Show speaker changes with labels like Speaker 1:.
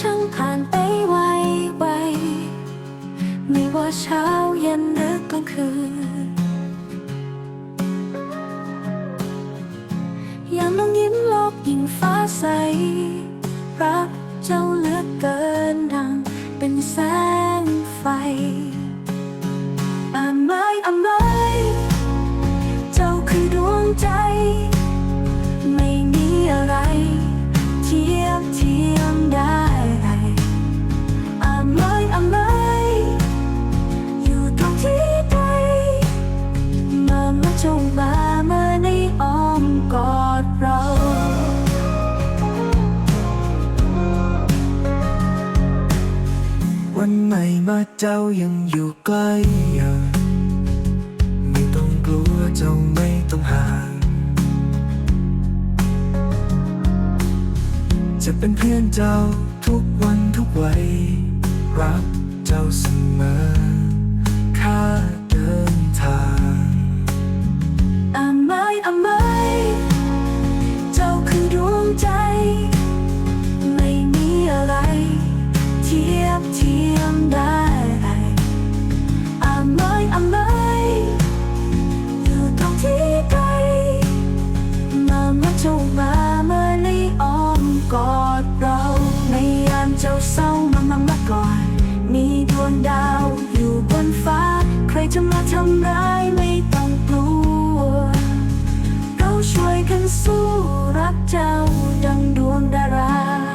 Speaker 1: ช่างผ่านไปไวไวไม่ว่าช้า
Speaker 2: วันไหนมาเจ้ายังอยู่ใกล้ยังไม่ต้องกลัวเจ้าไม่ต้องห่าง จะเป็นเพื่อนเจ้าทุกวัน จะ
Speaker 1: มาทำร้ายไม่ต้องกลัว เราช่วยกันสู้รักเจ้าดังดวงดารา